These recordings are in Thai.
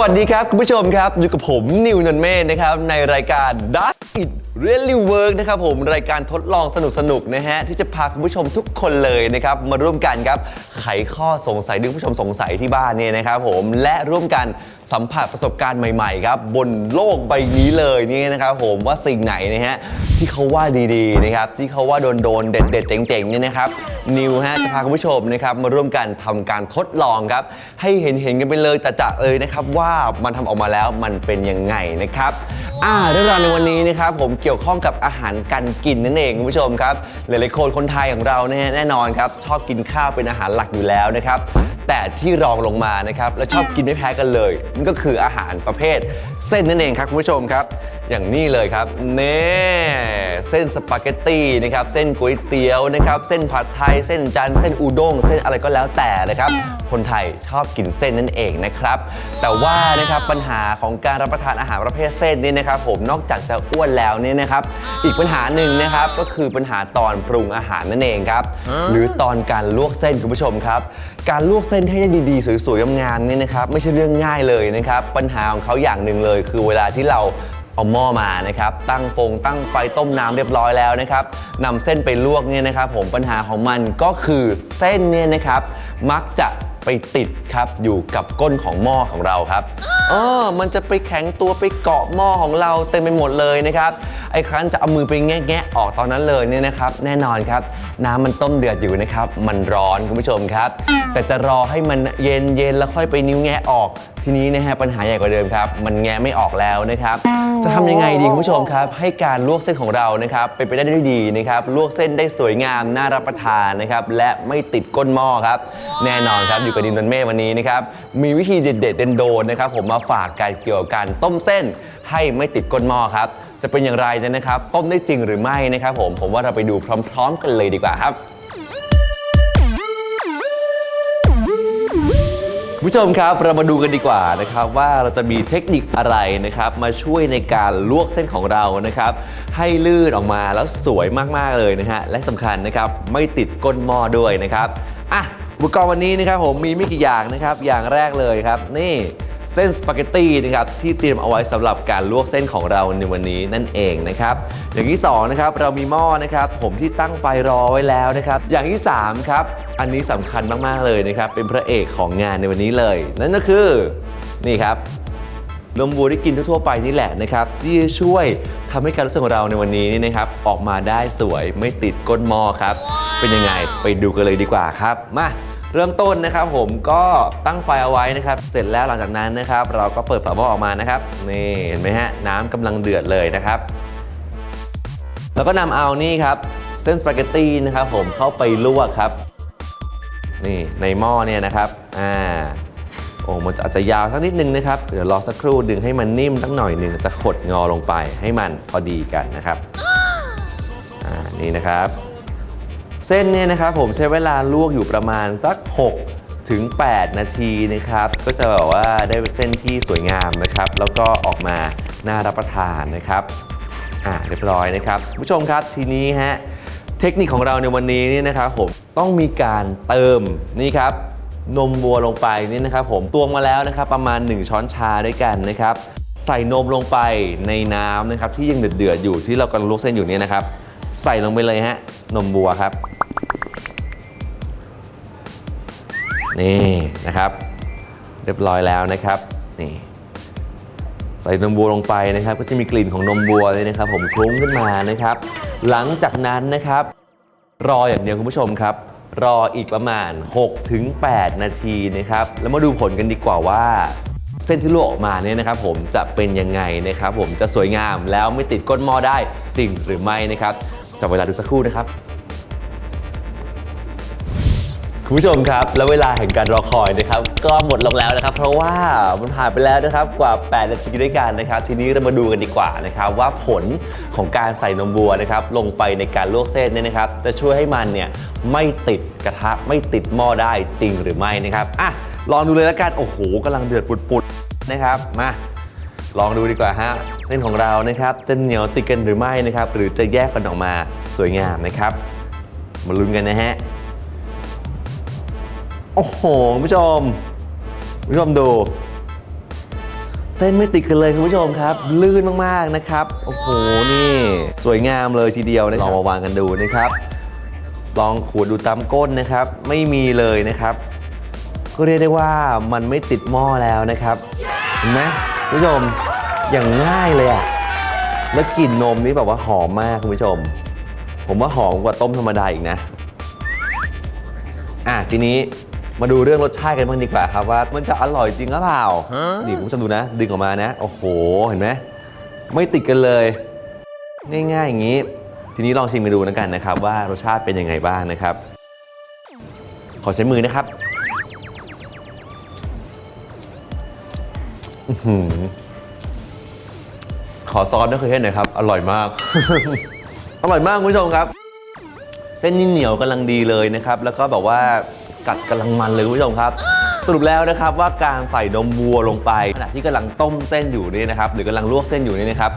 วัสดีครับ คุณผู้ชมครับ อยู่กับผมนิวนนเมฆนะครับ ในรายการ Dark It Really Work นะครับผมรายการทดลองสนุกๆนะฮะ ที่จะพาคุณผู้ชมทุกคนเลยนะครับ มาร่วมกันครับ ไขข้อสงสัยที่คุณผู้ชมสงสัยที่บ้านเนี่ยนะครับผมและร่วมกัน สัมผัสประสบการณ์ใหม่ๆครับบนโลกใบนี้เลยนี่นะครับผมว่าสิ่งไหนนะฮะที่เขาว่าดีๆนะครับที่เขาว่าโดนๆเด็ดๆเจ๋งๆเนี่ยนะครับนิวฮะจะพาคุณผู้ชมนะครับมาร่วมกันทำการทดลองครับให้เห็นๆกันไปเลยจะๆเลยนะครับว่ามันทำออกมาแล้วมันเป็นยังไงนะครับอ่าเรื่องราวในวันนี้นะครับผมเกี่ยวข้องกับอาหารการกินนั่นเองคุณผู้ชมครับหลายๆคนคนไทยของเราเนี่ยแน่นอนครับชอบกินข้าวเป็นอาหารหลักอยู่แล้วนะครับ แต่ที่รองลงมานะครับและชอบกินไม่แพ้กันเลยนั่นก็คืออาหารประเภท เส้นนั่นเองครับคุณผู้ชมครับ อย่างนี้เลยครับเน่เส้นสปาเกตตี้นะครับเส้นก๋วยเตี๋ยวนะครับเส้นผัดไทยเส้นจันเส้นอูด้งเส้นอะไรก็แล้วแต่เลยครับคนไทยชอบกินเส้นนั่นเองนะครับแต่ว่านะครับปัญหาของการรับประทานอาหารประเภทเส้นนี่นะครับผมนอกจากจะอ้วนแล้วเนี่ยนะครับอีกปัญหาหนึ่งนะครับก็คือปัญหาตอนปรุงอาหารนั่นเองครับหรือตอนการลวกเส้นคุณผู้ชมครับ การลวกเส้นให้ได้ดีๆ สวยๆงามๆเนี่ยนะครับไม่ใช่เรื่องง่ายเลยนะครับ ปัญหาของเขาอย่างหนึ่งเลย คือเวลาที่เราเอาหม้อมานะครับ ตั้งฟงตั้งไฟต้มน้ำเรียบร้อยแล้วนะครับนำเส้นไปลวกเนี่ยนะครับ ผมปัญหาของมันก็คือเส้นเนี่ยนะครับ มักจะไปติดครับอยู่กับก้นของหม้อของเราครับเออมันจะไปแข็งตัวไปเกาะหม้อของเราเต็มไปหมดเลยนะครับ ไอ้ครั้นจะเอามือไปแงะๆออกตอนนั้นเลยเนี่ยนะครับ แน่นอนครับน้ำมันต้มเดือดอยู่นะครับ มันร้อนคุณผู้ชมครับ แต่จะรอให้มันเย็นเย็นๆแล้วค่อยไปนิ้วแงะออก ทีนี้นะฮะปัญหาใหญ่กว่าเดิมครับ มันแงะไม่ออกแล้วนะครับ จะทำยังไงดีคุณผู้ชมครับ ให้การลวกเส้นของเรานะครับเป็นไปได้ด้วยดีนะครับลวกเส้นได้สวยงามน่ารับประทานนะครับและไม่ติดก้นหม้อครับ แน่นอนครับอยู่กับดินดนเม่วันนี้นะครับมีวิธีเด็ดๆเด่นๆนนะครับผมมาฝากการเกี่ยวกับการต้มเส้น ให้ไม่ติดก้นหม้อครับ จะเป็นอย่างไรนะครับ ต้มได้จริงหรือไม่นะครับ ผม ผมว่าเราไปดูพร้อม ๆ กันเลยดีกว่าครับผู้ชมครับเรามาดูกันดีกว่านะครับว่าเราจะมีเทคนิคอะไรนะครับมาช่วยในการลวกเส้นของเรานะครับให้ลื่นออกมาแล้วสวยมากๆเลยนะฮะและสำคัญนะครับไม่ติดก้นหม้อด้วยนะครับอะอุปกรณ์วันนี้นะครับผมมีไม่กี่อย่างนะครับอย่างแรกเลยครับนี่ เส้นสปาเกตตี้นะครับที่เตรียมเอาไว้สำหรับการลวกเส้นของเราในวันนี้นั่นเองนะครับอย่างที่สองนะครับเรามีหม้อนะครับผมที่ตั้งไฟรอไว้แล้วนะครับอย่างที่สามครับอันนี้สำคัญมากๆเลยนะครับเป็นพระเอกของงานในวันนี้เลย นั่นก็คือนี่ครับนมวัวที่กินทั่วไปนี่แหละนะครับที่จะช่วยทำให้การรู้สึกของเราในวันนี้นี่นะครับออกมาได้สวยไม่ติดก้นหม้อครับ เป็นยังไงไปดูกันเลยดีกว่าครับมา เริ่มต้นนะครับผมก็ตั้งไฟเอาไว้นะครับ เสร็จแล้วหลังจากนั้นนะครับ เราก็เปิดฝาหม้อออกมานะครับนี่เห็นไหมฮะน้ำกำลังเดือดเลยนะครับ แล้วก็นำเอานี่ครับเส้นสปาเกตตี้นะครับผมเข้าไปลวกครับนี่ในหม้อเนี่ยนะครับอ่าโอ้มันอาจจะยาวสักนิดนึงนะครับ เดี๋ยวรอสักครู่ดึงให้มันนิ่มสักหน่อยหนึ่งจะขดงอลงไปให้มันพอดีกันนะครับอ่านี่นะครับ เส้นเนี่ยนะครับผมใช้เวลาลวกอยู่ประมาณสัก 6 ถึง 8 นาทีนะครับ ก็จะแบบว่าได้เส้นที่สวยงามนะครับ แล้วก็ออกมาน่ารับประทานนะครับอ่าเรียบร้อยนะครับผู้ชมครับทีนี้ฮะเทคนิคของเราในวันนี้นี่นะครับผมต้องมีการเติมนี่ครับนมวัวลงไปนี่นะครับผมตวงมาแล้วนะครับประมาณ 1 ช้อนชาด้วยกันนะครับ ใส่นมลงไปในน้ำนะครับที่ยังเดือดๆอยู่ที่เรากำลังลวกเส้นอยู่เนี่ยนะครับ ใส่ลงไปเลยฮะ นมวัวครับ นี่นะครับ เรียบร้อยแล้วนะครับ นี่ใส่นมวัวลงไปนะครับ ก็จะมีกลิ่นของนมวัวเลยนะครับ ผมคลุ้งขึ้นมานะครับ หลังจากนั้นนะครับ รออย่างเดียวคุณผู้ชมครับ รออีกประมาณ 6-8 นาทีนะครับ แล้วมาดูผลกันดีกว่าว่าเส้นที่ลวกออกมาเนี่ยนะครับผมจะเป็นยังไงนะครับผมจะสวยงามแล้วไม่ติดก้นหม้อได้จริงหรือไม่นะครับ จับเวลาดูสักครู่นะครับคุณผู้ชมครับ แล้วเวลาแห่งการรอคอยนะครับ ก็หมดลงแล้วนะครับ เพราะว่ามันผ่านไปแล้วนะครับกว่า 8 นาทีด้วยกันนะครับ ทีนี้เรามาดูกันดีกว่านะครับ ว่าผลของการใส่นมวัวนะครับลงไปในการลวกเส้นเนี่ยนะครับ จะช่วยให้มันเนี่ยไม่ติดกระทะไม่ติดหม้อได้จริงหรือไม่นะครับอะลองดูเลยละกันโอ้โหกำลังเดือดปุดๆนะครับมา ลองดูดีกว่าฮะเส้นของเรานะครับจะเหนียวติดกันหรือไม่นะครับ หรือจะแยกกันออกมาสวยงามนะครับมาลุ้นกันนะฮะโอ้โหคุณผู้ชมคุณผู้ชมดู เส้นไม่ติดกันเลยคุณผู้ชมครับ ลื่นมากๆนะครับโอ้โหนี่สวยงามเลยทีเดียวนะลองมาวางกันดูนะครับ ลองขูดดูตามก้นนะครับ ไม่มีเลยนะครับ ก็เรียกได้ว่ามันไม่ติดหม้อแล้วนะครับเห็นไหม คุณผู้ชมอย่างง่ายเลยอะแล้วกลิ่นนมนี่แบบว่าหอมมากคุณผู้ชม ผมว่าหอมกว่าต้มธรรมดาอีกนะ อะทีนี้มาดูเรื่องรสชาติกันบ้างดีกว่าครับว่า มันจะอร่อยจริงหรือเปล่านี่คุณผู้ชมดูนะ ดึงออกมานะ โอ้โห เห็นไหมไม่ติดกันเลย ง่ายๆอย่างนี้ ทีนี้ลองชิมกันดูแล้วกันนะครับ ว่ารสชาติเป็นยังไงบ้างนะครับ ขอใช้มือนะครับ ขอซอสด้วยเคยเห็นหน่อยครับ อร่อยมาก อร่อยมากคุณผู้ชมครับ เส้นนี่เหนียวกำลังดีเลยนะครับ แล้วก็แบบว่ากัดกำลังมันเลยคุณผู้ชมครับ สรุปแล้วนะครับว่าการใส่นมวัวลงไปขณะที่กำลังต้มเส้นอยู่นี่นะครับ หรือกำลังลวกเส้นอยู่นี่นะครับ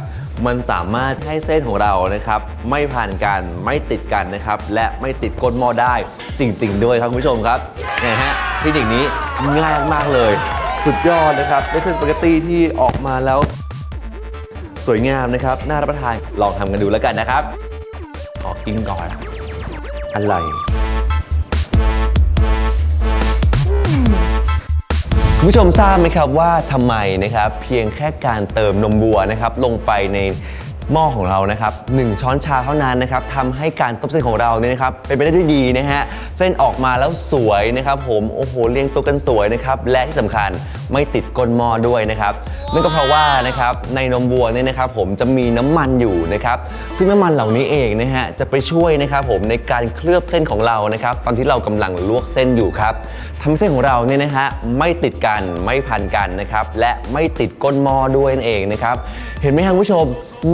มันสามารถให้เส้นของเรานะครับ ไม่ผ่านกันไม่ติดกันนะครับ และไม่ติดก้นหม้อได้จริงๆด้วยครับคุณผู้ชมครับนะฮะเทคนิคนี้ง่ายมากเลย สุดยอดนะครับได้เส้นสปาเกตตี้ที่ออกมาแล้ว สวยงามนะครับ น่ารับประทานลองทำกันดูแล้วกันนะครับ ขอกินก่อน อะไรคุณผู้ชมทราบไหมครับว่าทำไมนะครับเพียงแค่การเติมนมวัวนะครับลงไปใน หม้อของเรานะครับหนึ่งช้อนชาเท่านั้นนะครับทำให้การต้มเส้นของเราเนี่ยนะครับเป็นไปได้ด้วยดีนะฮะเส้นออกมาแล้วสวยนะครับ ผมโอ้โหเรียงตัวกันสวยนะครับและที่สำคัญไม่ติดก้นหม้อด้วยนะครับนั่นก็เพราะว่านะครับในนมวัวเนี่ยนะครับผมจะมีน้ำมันอยู่นะครับซึ่งน้ำมันเหล่านี้เองนะฮะจะไปช่วยนะครับผมในการเคลือบเส้นของเรานะครับตอนที่เรากำลังลวกเส้นอยู่ครับ ทำให้เส้นของเราเนี่ยนะฮะไม่ติดกันไม่พันกันนะครับและไม่ติดก้นหม้อด้วยนั่นเองนะครับเห็นไหมครับคุณผู้ชม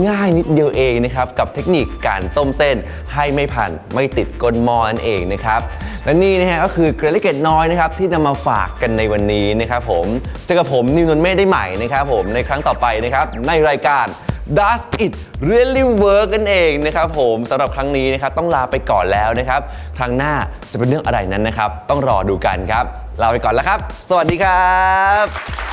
ง่ายนิดเดียวเองนะครับกับเทคนิคการต้มเส้นให้ไม่พันไม่ติดก้นหม้อนั่นเองนะครับและนี่นะฮะก็คือเกลือเล็กเกล็ดน้อยนะครับที่นำมาฝากกันในวันนี้นะครับผมเจอกับผมนิวนนท์เมฆได้ใหม่นะครับผมในครั้งต่อไปนะครับในรายการ Does it really work กันเองนะครับผมสำหรับครั้งนี้นะครับต้องลาไปก่อนแล้วนะครับ ครั้งหน้าจะเป็นเรื่องอะไรนั้นนะครับ ต้องรอดูกันครับ ลาไปก่อนแล้วครับ สวัสดีครับ